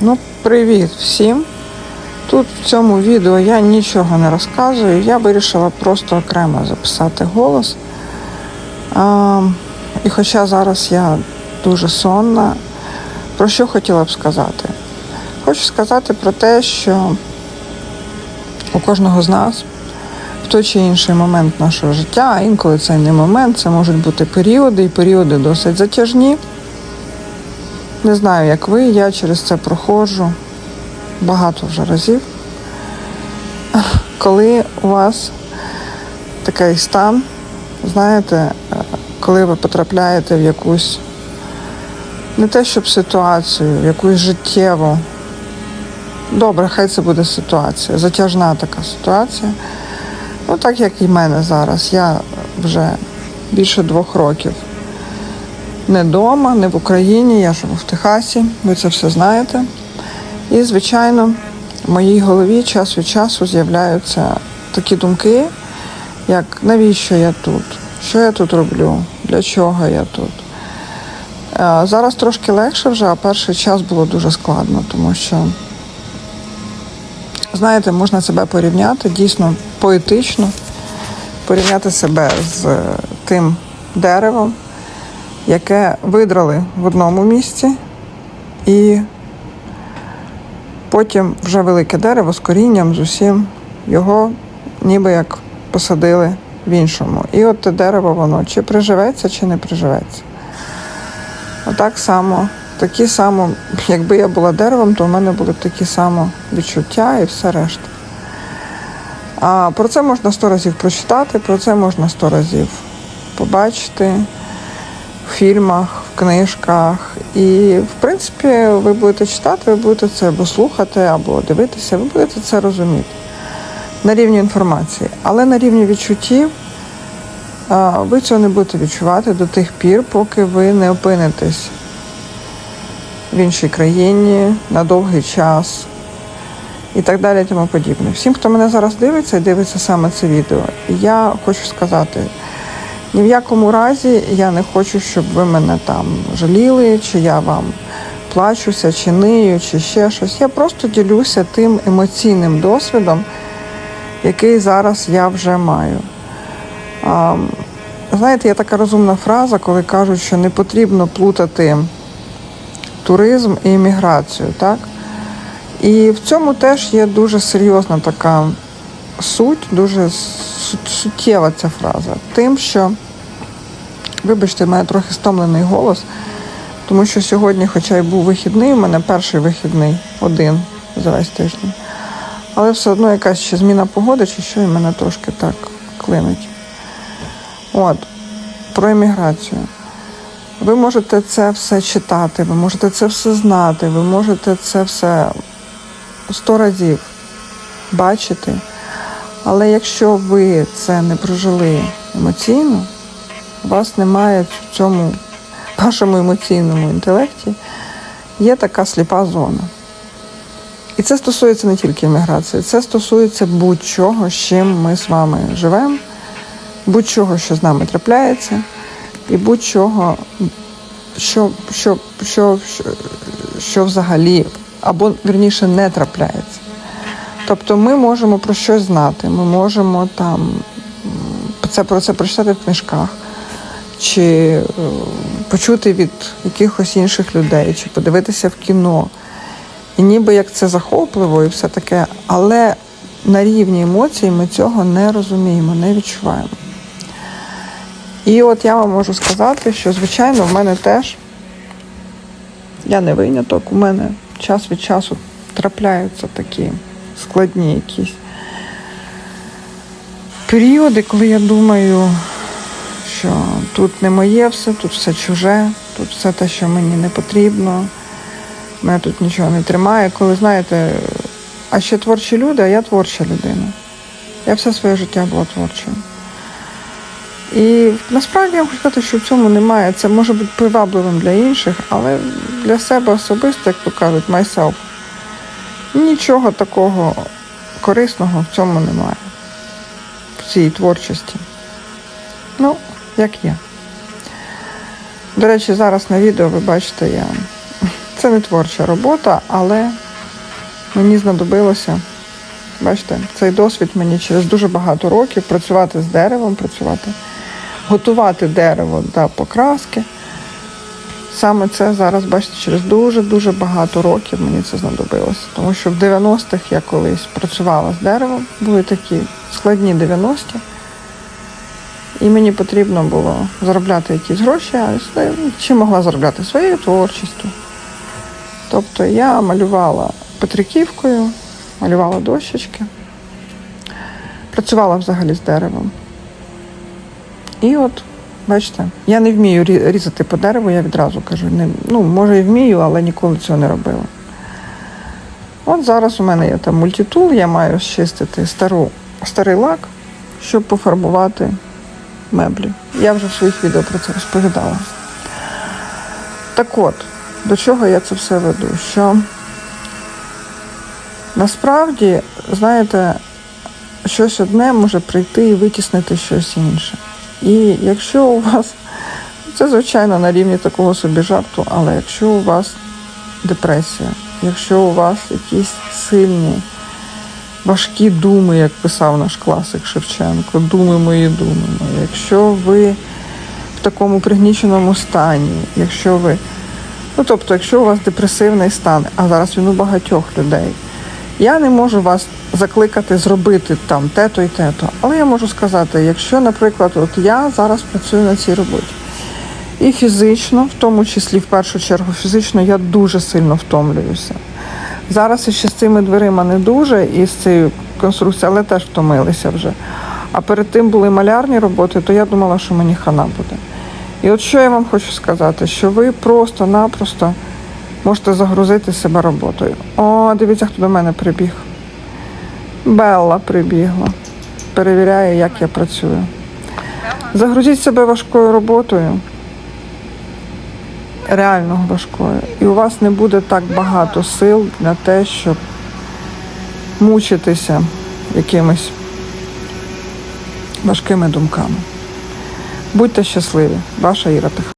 Ну, привіт всім. Тут в цьому відео я нічого не розказую. Я вирішила просто окремо записати голос. А, і хоча зараз я дуже сонна, про що хотіла б сказати? Хочу сказати про те, що у кожного з нас в той чи інший момент нашого життя, інколи це не момент, це можуть бути періоди, і періоди досить затяжні. Не знаю, як ви, я через це проходжу багато вже разів. Коли у вас такий стан, знаєте, коли ви потрапляєте в якусь не те, щоб ситуацію, в якусь життєву. Добре, хай це буде ситуація, затяжна така ситуація. Ну, так як і в мене зараз. Я вже більше двох років не вдома, не в Україні, я живу в Техасі, ви це все знаєте. І, звичайно, в моїй голові час від часу з'являються такі думки, як навіщо я тут? Що я тут роблю? Для чого я тут? Зараз трошки легше вже, а перший час було дуже складно, тому що, знаєте, можна себе порівняти дійсно поетично, порівняти себе з тим деревом, яке видрали в одному місці, і потім вже велике дерево з корінням, з усім, його ніби як посадили в іншому. І от те дерево, воно чи приживеться, чи не приживеться. Отак само, такі само, якби я була деревом, то в мене були б такі само відчуття і все решта. А про це можна сто разів прочитати, про це можна сто разів побачити в фільмах, в книжках. І, в принципі, ви будете читати, ви будете це або слухати, або дивитися, ви будете це розуміти на рівні інформації. Але на рівні відчуттів ви цього не будете відчувати до тих пір, поки ви не опинитесь в іншій країні на довгий час і так далі, і тому подібне. Всім, хто мене зараз дивиться і дивиться саме це відео, я хочу сказати. Ні в якому разі я не хочу, щоб ви мене там жаліли, чи я вам плачуся, чи нию, чи ще щось. Я просто ділюся тим емоційним досвідом, який зараз я вже маю. А, знаєте, є така розумна фраза, коли кажуть, що не потрібно плутати туризм і імміграцію, так? І в цьому теж є дуже серйозна така суть, дуже суттєва ця фраза. Тим, що, вибачте, в мене трохи стомлений голос, тому що сьогодні, хоча й був вихідний, у мене перший вихідний один за весь тиждень. Але все одно якась ще зміна погоди, чи що і мене трошки так клинить. От, про імміграцію. Ви можете це все читати, ви можете це все знати, ви можете це все сто разів бачити. Але якщо ви це не прожили емоційно, вас немає в цьому вашому емоційному інтелекті, є така сліпа зона. І це стосується не тільки імміграції, це стосується будь-чого, з чим ми з вами живемо, будь-чого, що з нами трапляється, і будь-чого, що, що, що, що, що взагалі, або вірніше не трапляється. Тобто ми можемо про щось знати, ми можемо там це про це прочитати в книжках, чи е, почути від якихось інших людей, чи подивитися в кіно. І ніби як це захопливо і все таке, але на рівні емоцій ми цього не розуміємо, не відчуваємо. І от я вам можу сказати, що, звичайно, в мене теж я не виняток, у мене час від часу трапляються такі складні якісь періоди, коли я думаю, що тут не моє все, тут все чуже, тут все те, що мені не потрібно, мене тут нічого не тримає. Коли знаєте, а ще творчі люди, а я творча людина. Я все своє життя була творчою. І насправді я хочу сказати, що в цьому немає. Це може бути привабливим для інших, але для себе особисто, як то кажуть, myself, нічого такого корисного в цьому немає. В цій творчості. Ну, як є. До речі, зараз на відео ви бачите, я Це не творча робота, але мені знадобилося, бачите, цей досвід мені через дуже багато років працювати з деревом, працювати, готувати дерево до покраски. Саме це зараз, бачите, через дуже-дуже багато років мені це знадобилося. Тому що в 90-х я колись працювала з деревом, були такі складні 90-ті. І мені потрібно було заробляти якісь гроші, я могла заробляти своєю творчістю. Тобто я малювала петриківкою, малювала дощечки, працювала взагалі з деревом. І от, бачите, я не вмію різати по дереву, я відразу кажу. Не, ну, може і вмію, але ніколи цього не робила. От зараз у мене є там мультитул, я маю щистити стару, старий лак, щоб пофарбувати меблі. Я вже в своїх відео про це розповідала. Так от, до чого я це все веду? Що насправді, знаєте, щось одне може прийти і витіснити щось інше. І якщо у вас, це звичайно на рівні такого собі жарту, але якщо у вас депресія, якщо у вас якісь сильні, важкі думи, як писав наш класик Шевченко, думи мої думи, якщо ви в такому пригніченому стані, якщо ви, ну тобто, якщо у вас депресивний стан, а зараз він у багатьох людей, я не можу вас закликати зробити там те-то і те-то. Але я можу сказати, якщо, наприклад, от я зараз працюю на цій роботі, і фізично, в тому числі в першу чергу фізично, я дуже сильно втомлююся. Зараз іще з цими дверима не дуже і з цією конструкцією, але теж втомилися вже. А перед тим були малярні роботи, то я думала, що мені хана буде. І от що я вам хочу сказати, що ви просто-напросто можете загрузити себе роботою. О, дивіться, хто до мене прибіг. Белла прибігла. Перевіряє, як я працюю. Загрузіть себе важкою роботою. Реально важкою. І у вас не буде так багато сил на те, щоб мучитися якимись важкими думками. Будьте щасливі, ваша Іра Тихо.